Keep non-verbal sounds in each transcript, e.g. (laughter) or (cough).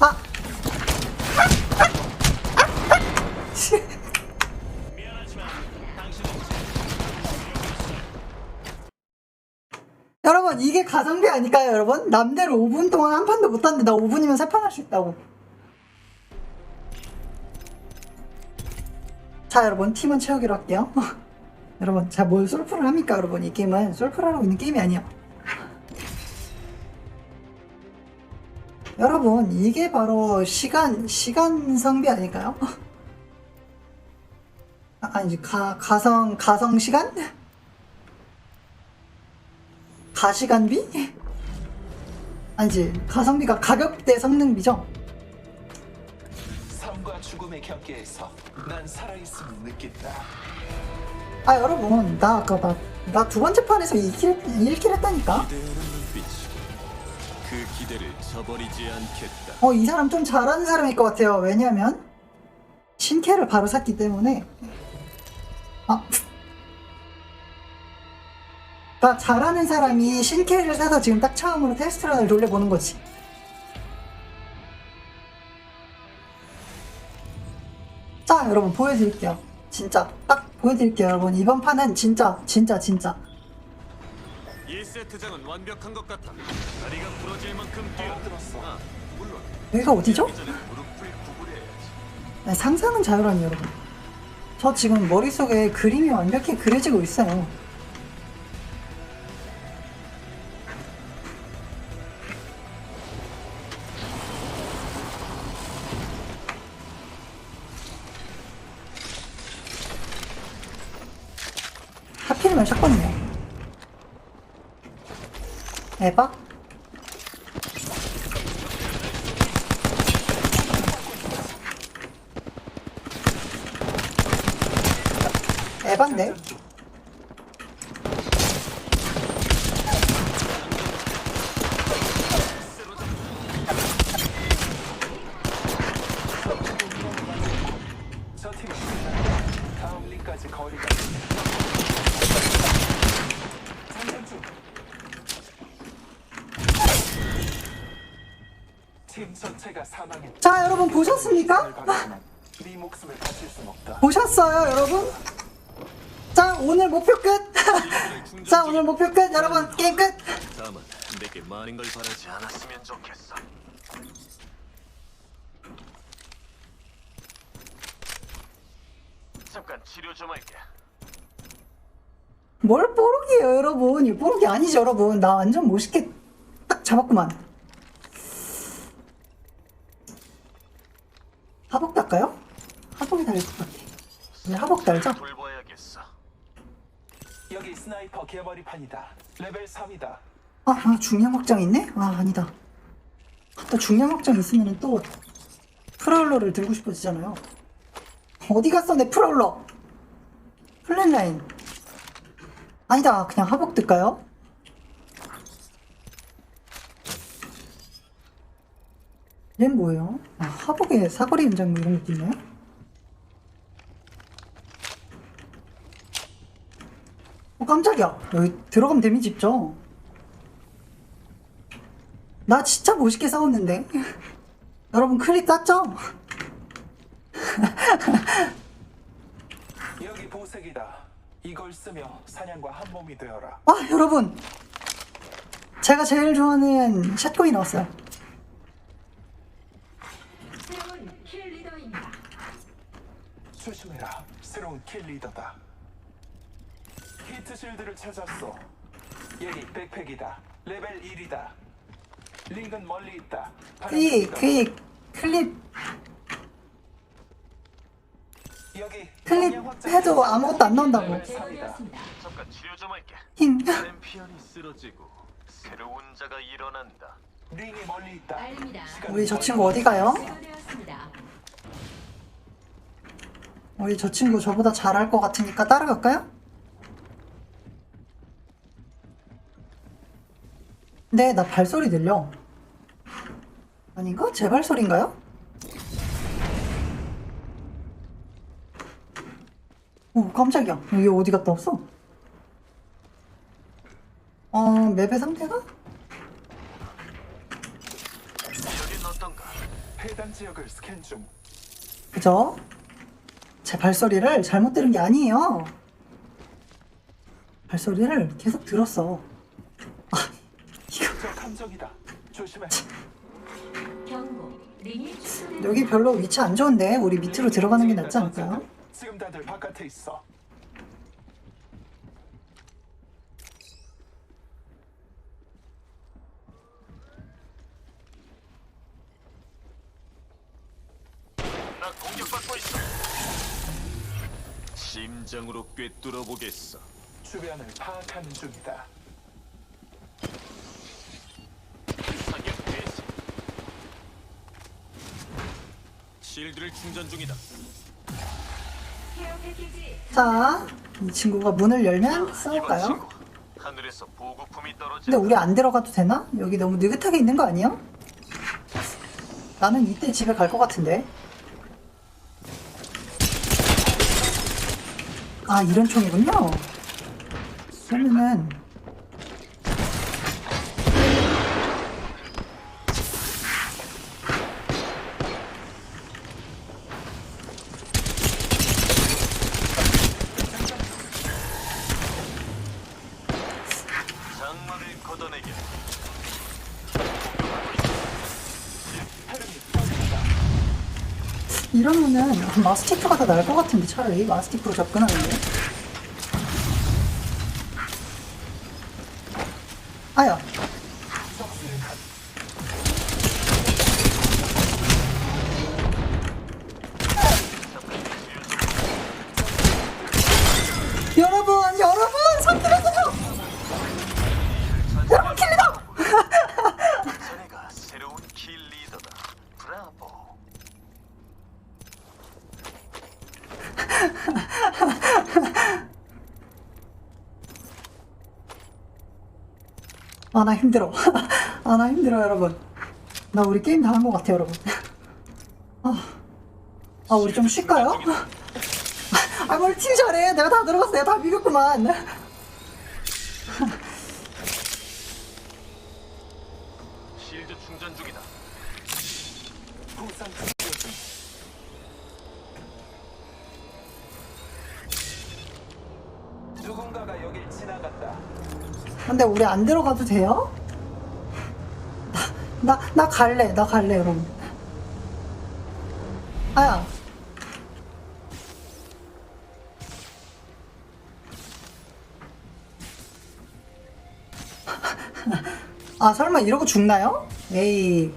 아! 여러분 이게 가성비 아닐까요 여러분? 남대로 5분 동안 한 판도 못 하는데 나 5분이면 세판할 수 있다고 자 여러분 팀원 채우기로 할게요 (laughs) 여러분 자 뭘 솔프를 합니까 여러분 이 게임은 솔프를 하고 있는 게임이 아니야 여러분 이게 바로 시간 시간 성비 아닐까요? (laughs) 아, 아니지 가 가성 가성 시간? 가시간비? 아니지 가성비가 가격 대 성능비죠? 삶과 죽음의 경계에서 난 살아있음을 느낀다. 아 여러분 나 아까 나나 두 번째 판에서 2킬 1킬 했다니까 그 기대를 저버리지 않겠다. 어 이 사람 좀 잘하는 사람일 것 같아요. 왜냐면 신캐를 바로 샀기 때문에. 아. 그러니까 잘하는 사람이 신캐를 사서 지금 딱 처음으로 테스트런을 돌려보는 거지. 자 여러분 보여드릴게요. 진짜. 딱 보여드릴게요 여러분. 이번 판은 진짜 진짜 진짜. 이 세트장은 완벽한 것 같아. 다리가 부러질 만큼 뛰어. 들었어. 아, 물론 여기가 어디죠? 무릎을 구부려야지. 네, 상상은 자유라니 여러분. 저 지금 머릿속에 그림이 완벽히 그려지고 있어요. 보셨습니까? 보셨어요, 여러분? 자, 오늘 목표 끝! (laughs) 자, 오늘 목표 끝! 여러분, 게임 끝! 다만 내게 많은 걸 바라지 않았으면 좋겠어. 잠깐 치료 좀 할게. 뭘 뽀록이에요, 여러분? 이 뽀록이 아니죠, 여러분. 나 완전 멋있게 딱 잡았구만. 하복 달까요? 하복이 달릴 것 같아. 왜 하복 달죠? 돌봐야겠어. 여기 스나이퍼 개머리판이다. 레벨 3이다. 아, 아 중량 확장 있네? 아, 아니다. 아, 또 중량 확장 있으면 또 프라울러를 들고 싶어지잖아요. 어디 갔어, 내 프라울러? 플랫라인. 아니다, 그냥 하복 뜰까요? 얘는 뭐예요? 아, 하복에 사거리 연장 뭐 이런 것도 있나요? 어, 깜짝이야. 여기 들어가면 데미지 입죠? 나 진짜 멋있게 싸웠는데. (laughs) 여러분 클립 땄죠? (laughs) 여기 보색이다. 이걸 쓰며 사냥과 한 몸이 되어라. 아 여러분 제가 제일 좋아하는 샷건이 나왔어요. 새로운 킬 리더입니다. 조심해라. 새로운 킬 리더다. 히트 실드를 찾았어. 여기 백팩이다. 레벨 1이다. 링은 멀리 있다. 그, 그 클립 여기 클립 해도 아무것도 안 나온다고. 레벨 3이다. 제거되었습니다. 잠깐 치료 좀 할게. 힘. 챔피언이 쓰러지고 새로운 자가 일어난다. 링이 멀리 있다. 알립니다. 우리 저 친구 어디 가요? 제거되었습니다. 우리 저 친구 저보다 잘할 것 같으니까 따라갈까요? 네, 나 발소리 들려. 아닌가? 제 발소리인가요? 오, 깜짝이야. 여기 어디 갔다 왔어? 어, 맵의 상태가? 여긴 어떤가? 해당 지역을 스캔 중. 그죠? 제 발소리를 잘못 들은 게 아니에요. 발소리를 계속 들었어. 아, 이거 적 함정이다. 조심해. 경고. 링이 축소된 여기 별로 위치 안 좋은데 우리 밑으로 들어가는 게 낫지 않을까요? 지금 다들 바깥에 있어. 나 공격받고 있어. 심장으로 꿰뚫어 보겠어. 주변을 파악하는 중이다. 사격 개시. 실드를 충전 중이다. 자, 이 친구가 문을 열면 이번 싸울까요? 친구, 하늘에서 보급품이. 근데 우리 안 들어가도 되나? 여기 너무 느긋하게 있는 거 아니야? 나는 이때 집에 갈 것 같은데. 아, 이런 총이군요. 그러면은 마스티프가 더 나을 것 같은데 차라리 마스티프로 접근하는 게. 아야. 아, 나 힘들어. (laughs) 아, 나 힘들어, 여러분. 나 우리 게임 다 한 것 같아, 여러분. 아, 아, 우리 좀 쉴까요? (laughs) 아, 뭘팀 잘해. 내가 다 들어갔어. 내가 다 비겼구만. 실드 충전 중이다. 부상 근데 우리 안 들어가도 돼요? 나, 나, 나 갈래. 나 갈래, 여러분. 아야. 아, 설마 이러고 죽나요? 에이.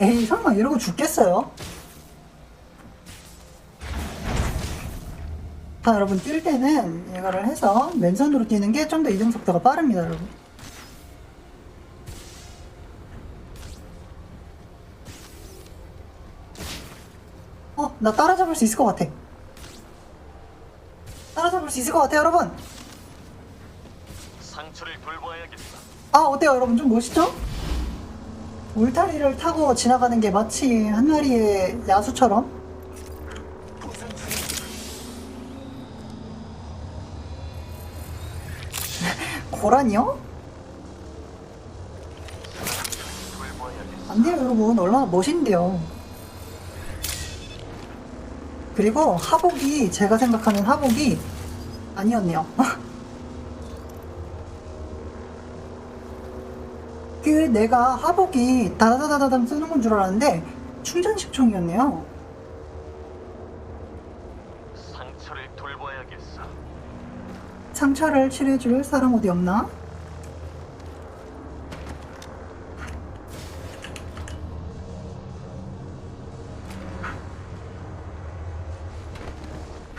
에이, 설마 이러고 죽겠어요? 자, 여러분, 뛸 때는 이거를 해서 맨손으로 뛰는 게 좀 더 이동 속도가 빠릅니다, 여러분. 어, 나 따라잡을 수 있을 것 같아. 따라잡을 수 있을 것 같아, 여러분. 상처를 돌봐야겠다. 아, 어때요, 여러분? 좀 멋있죠? 울타리를 타고 지나가는 게 마치 한 마리의 야수처럼 부상 치료 중. 고라니요? 돌봐야겠어. 안 돼요, 여러분. 얼마나 멋있는데요. 그리고 하복이, 제가 생각하는 하복이 아니었네요. (laughs) 그 내가 하복이 다다다다담 쓰는 건 줄 알았는데 충전식 총이었네요. 상처를 돌봐야겠어. 상처를 치료해줄 사람 어디 없나?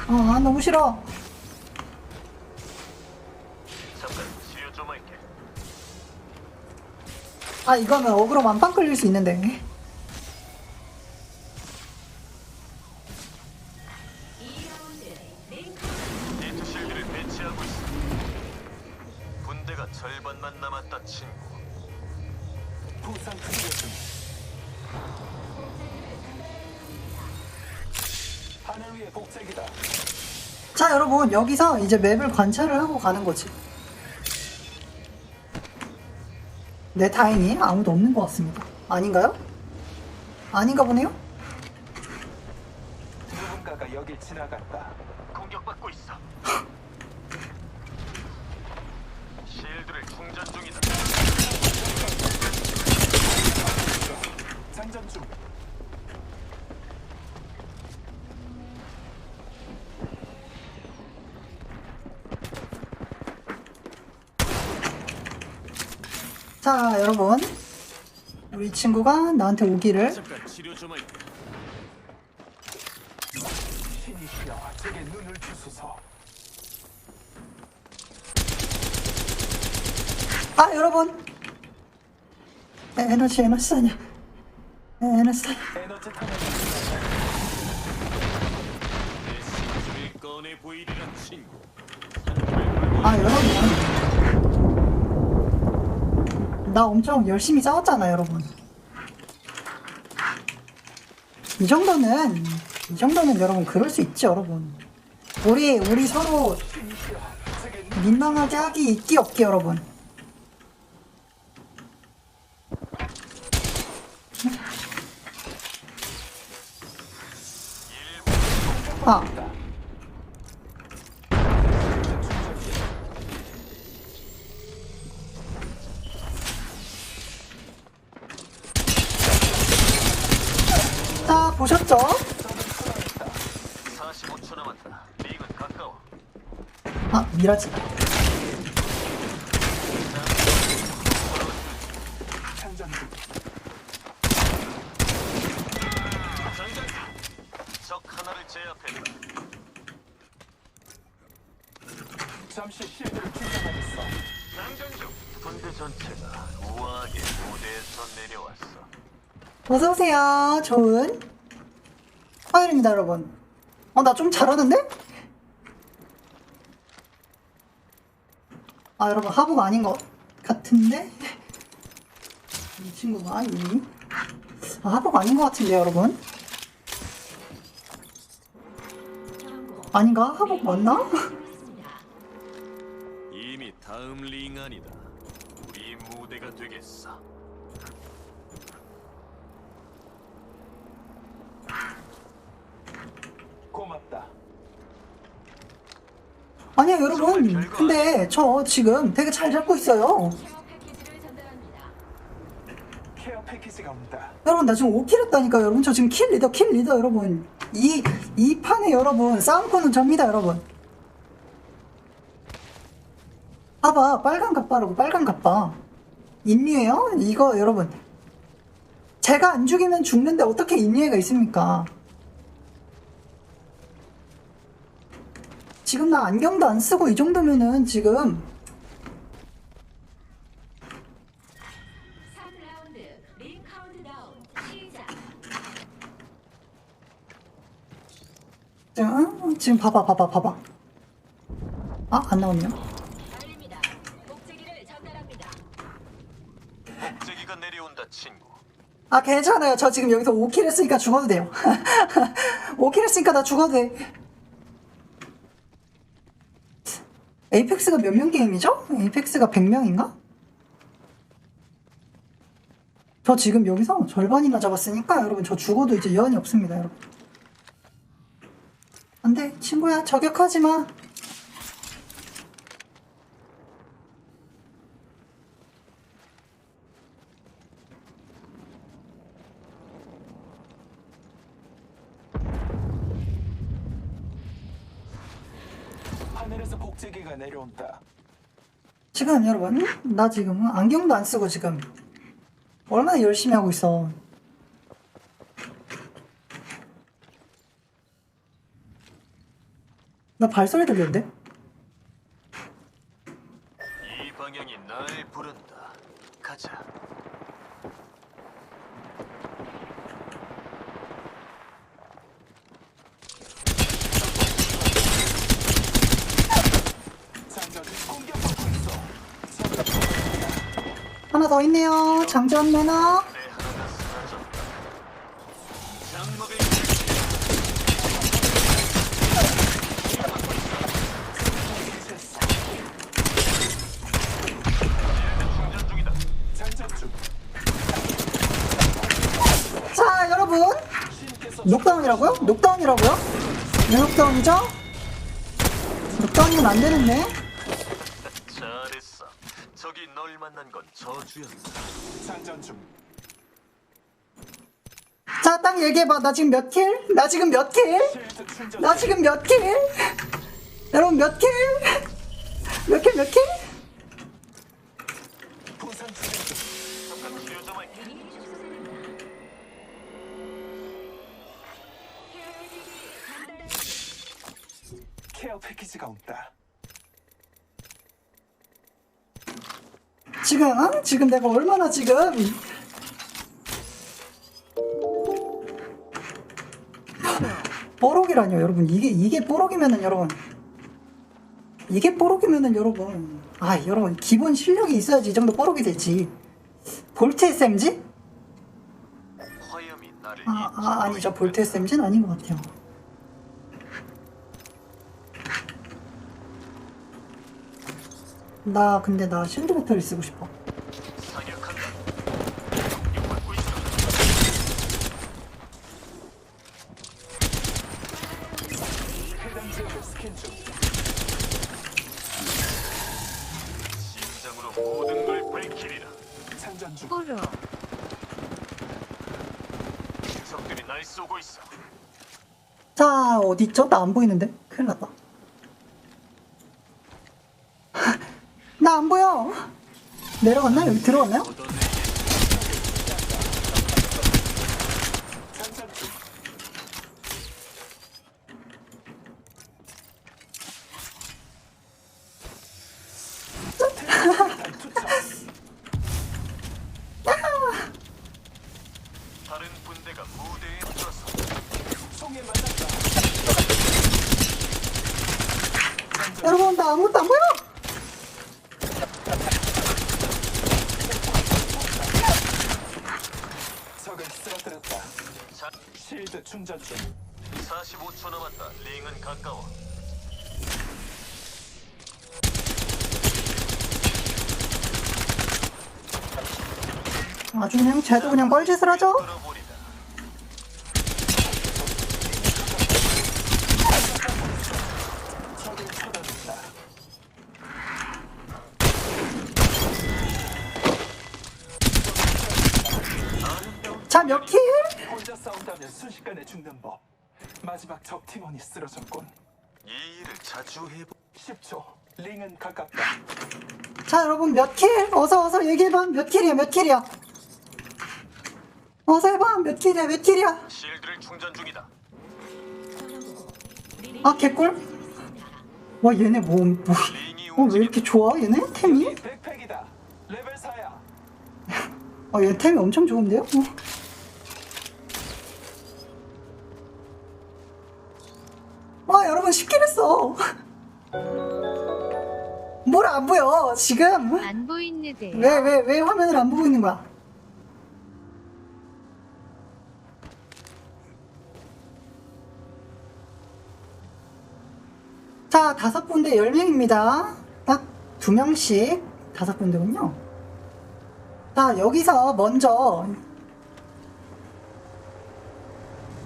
아, 너무 싫어. 잠깐 치료 좀 할게. 아, 이거는 어그로 만빵 끌릴 수 있는데. 절반만 남았다, 친구. 부상 중. 하늘 위의 복제기다. 자, 여러분, 여기서 이제 맵을 관찰을 하고 가는 거지. 네, 다행히 아무도 없는 것 같습니다. 아닌가요? 아닌가 보네요? 전사가 여길 지나갔다. 공격받고 있어. 실드를 충전 중이다. 장전 중. 자, 여러분. 우리 친구가 나한테 오기를. 아, 여러분. 에, 에너지, 에너지 아니야. 에, 아니야. 에너지 친구. 아, 여러분. 나 엄청 열심히 싸웠잖아, 여러분. 이 정도는, 이 정도는 여러분, 그럴 수 있지, 여러분. 우리, 우리 서로 민망하게 하기 있기 없기, 여러분. 아, 보셨죠? 45초 남았다. 링은 가까워. 아, 미라지. 내려왔어. 어서 오세요. 좋은 화요일입니다, 여러분. 어, 나 좀 잘하는데? 아, 여러분, 하부가 아닌 것 같은데? 이 친구가 이미. 아, 하부가 아닌 것 같은데, 여러분? 아닌가? 하부 맞나? 이미 다음 링 아니다. 우리 무대가 되겠어. 고맙다. 아니야, 여러분. 근데 저 지금 되게 잘 잡고 있어요. 여러분, 나 지금 5킬 했다니까, 여러분. 저 지금 킬 리더, 킬 리더, 여러분. 이, 이 판에 여러분, 싸움코는 접니다, 여러분. 봐봐, 빨간 갑바라고, 빨간 갑바. 인류예요? 이거, 여러분. 제가 안 죽이면 죽는데 어떻게 인류애가 있습니까? 지금 나 안경도 안 쓰고 이 정도면은 지금 3라운드 링 카운트다운 시작. 지금, 지금 봐봐, 봐봐, 봐봐. 아, 안 나오네요. 아 괜찮아요. 저 지금 여기서 5킬 했으니까 죽어도 돼요. (laughs) 5킬 했으니까 나 죽어도 돼. 에이펙스가 몇 명 게임이죠? 에이펙스가 100명인가? 저 지금 여기서 절반이나 잡았으니까 여러분 저 죽어도 이제 여한이 없습니다 여러분 안돼 친구야 저격하지 마 복제기가 내려온다. 지금 여러분 나 지금 안경도 안 쓰고 지금 얼마나 열심히 하고 있어 나 발소리 들리는데? 이 방향이 날 부른다. 가자. 장전 공격받고 있어. 하나 더 중. 자 여러분 녹다운이라고요? 녹다운이라고요? 왜 넉다운이죠? 넉다운이면 안 되는데? 잘했어. 저기 널 만난 건 저주였어. 장전 중. 자, 딱 얘기해봐. 나 지금 몇 킬? 나 지금 몇 킬? 나 지금 몇 킬? 여러분 몇 킬? 몇 킬, 몇 킬? 케어 패키지가 온다. 지금, 어? 지금 내가 얼마나 지금. 뽀록이라뇨, 여러분. 이게, 이게 뽀록이면은, 여러분. 이게 뽀록이면은, 여러분. 아, 여러분. 기본 실력이 있어야지 이 정도 뽀록이 되지. 볼트 SMG? 아, 아 아니죠. 볼트 SMG는 아닌 것 같아요. 나, 근데 나 실드 배터리 쓰고 싶어. 자, 어딨죠? 나 안 보이는데? 큰일 났다. 나 안 보여! 내려갔나? 여기 들어갔나요? 여러분, 나 아무것도 안 보여! 적을 쓰러뜨렸다. 자, 실드 충전 중. 45초 남았다. 링은 가까워. 아주 그냥 쟤도 그냥 뻘짓을 하죠? 자, 몇 킬? 혼자 싸운다면 순식간에 죽는 법. 마지막 적 팀원이 쓰러졌군. 이 일을 자주 해보. 10초. 링은 가깝다. 자, 여러분, 몇 킬? 어서, 어서 얘기해봐. 몇 킬이야, 몇 킬이야? 어서 해봐. 몇 킬이야, 몇 킬이야? 실드를 충전 중이다. 아, 개꿀? 와, 얘네 뭐, 뭐. 링이 어, 왜 움직인다. 이렇게 좋아, 얘네? 템이? 백팩이다. 레벨 4야. 아, 얘 템이 엄청 좋은데요? 어. 와, 여러분, 쉽게 했어. 뭘 안 보여, 지금? 안 보이는데 왜, 왜, 왜 화면을 안 보고 있는 거야? 자, 다섯 군데 열 명입니다. 딱 두 명씩 다섯 군데군요. 자, 여기서 먼저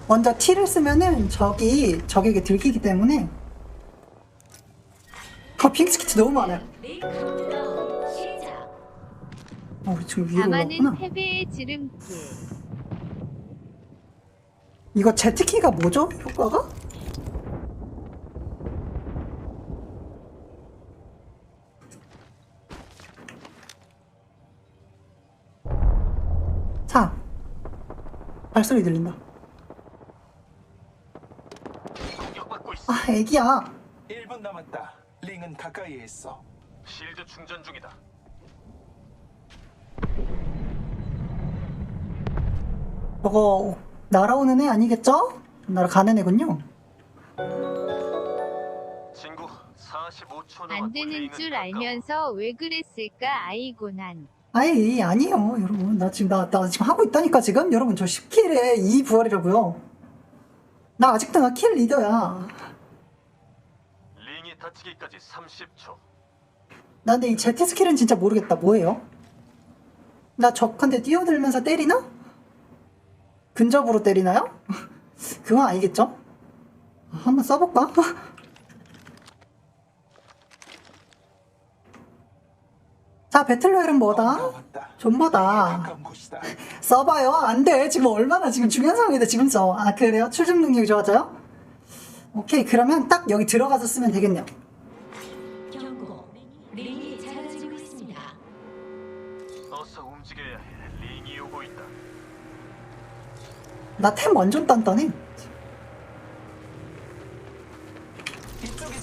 먼저 T를 쓰면은 적이 적에게 들키기 때문에 어, 핑스키트 너무 많아요. 어, 우리 지금 위로 지름길 이거 Z키가 뭐죠? 효과가? 자, 발소리 들린다. 공격받고 있어. 아, 애기야. 1분 남았다. 링은 가까이에 있어. 실드 충전 중이다. 저거 날아오는 애 아니겠죠? 날아가는 애군요. 친구, 45초 남았고 안 되는 링은 줄 가까워. 알면서 왜 그랬을까 아이고 난 아이, 아니에요, 여러분. 나 지금, 나, 나 지금 하고 있다니까, 지금? 여러분, 저 10킬에 2 부활이라고요. 나 아직도 나 킬 리더야. 링이 닫히기까지 30초. 나 근데 이 제트 스킬은 진짜 모르겠다. 뭐예요? 나 적한테 뛰어들면서 때리나? 근접으로 때리나요? (laughs) 그건 아니겠죠? 한번 써볼까? (laughs) 자, 배틀로얄은 뭐다? 존버다. 곳이다. (laughs) 써봐요. 안 돼. 지금 얼마나 지금 중요한 상황인데 지금 써. 아, 그래요? 출중 능력이 좋아져요? 오케이. 그러면 딱 여기 들어가서 쓰면 되겠네요. 경고. 링이 작아지고 있습니다. 어서 움직여야 해. 링이 오고 있다. 나 템 완전 단단해. 이쪽이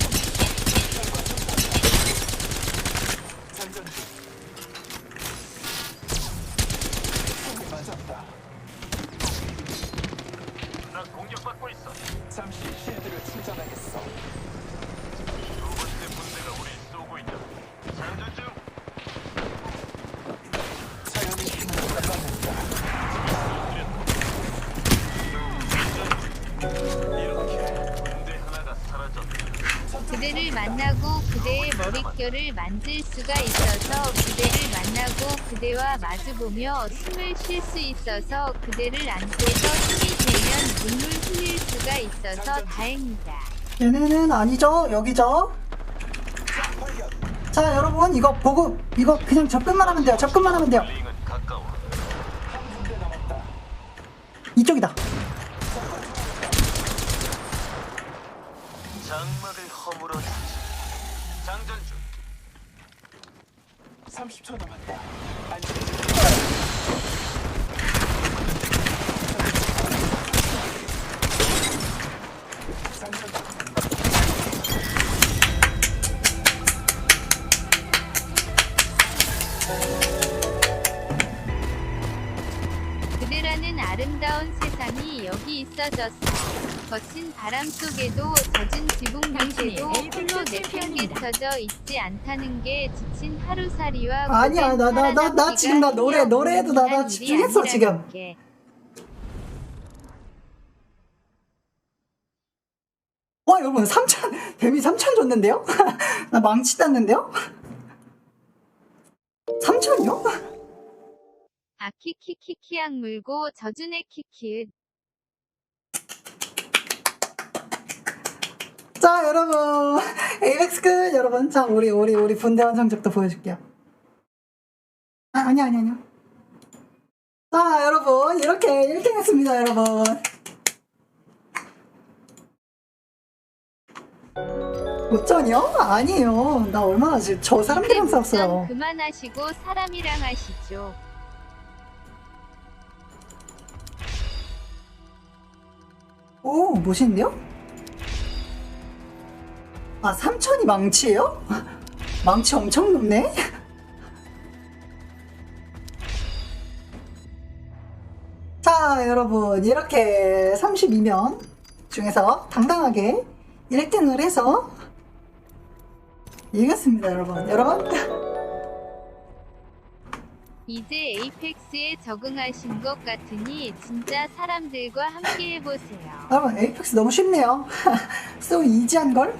장전 중. 머릿결을 만질 수가 있어서 그대를 만나고 그대와 마주보며 숨을 쉴 수 있어서 그대를 안고서 힘이 되면 눈물 흘릴 수가 있어서 다행이다. 얘네는 아니죠. 여기죠. 자, 여러분. 이거 보고, 이거 그냥 접근만 하면 돼요. 접근만 하면 돼요. 링은 가까워. 이쪽이다. 장막을 허물어주지. 장전 중. 30초 남았다. 그대라는 아름다운 세상이 여기 있어졌어. 거친 바람 속에도 젖은 지붕 밑에도 홀로 내팽개 쳐져 있지 않다는 게 지친 하루살이와 아니야, 나- 나- 나- 나 지금 나 노래- 노래에도 나- 나 집중했어, 지금. 게. 와, 여러분. 3천, 뱀이 3천 줬는데요? (laughs) 나 망치 땄는데요? 3천이요? 아키키키키악 물고 젖은애 키키읒. 자, 여러분. 에이펙스 끝, 여러분. 자, 우리, 우리, 우리 분대원 성적도 보여줄게요. 아, 아니야, 아니야, 아니야. 자, 여러분. 이렇게 1등 했습니다, 여러분. 몇 전이요? 아니에요. 나 얼마나 지금 저 사람들이랑 싸웠어요. 묵전 그만하시고 사람이랑 하시죠. 오, 멋있는데요? 아, 3천이 망치예요? 망치 엄청 높네? 자, 여러분, 이렇게 32명 중에서 당당하게 1등을 해서 이겼습니다, 여러분. 여러분, 이제 에이펙스에 적응하신 것 같으니 진짜 사람들과 함께 해보세요. 여러분, 에이펙스 너무 쉽네요. (laughs) 쏘 이지한 걸?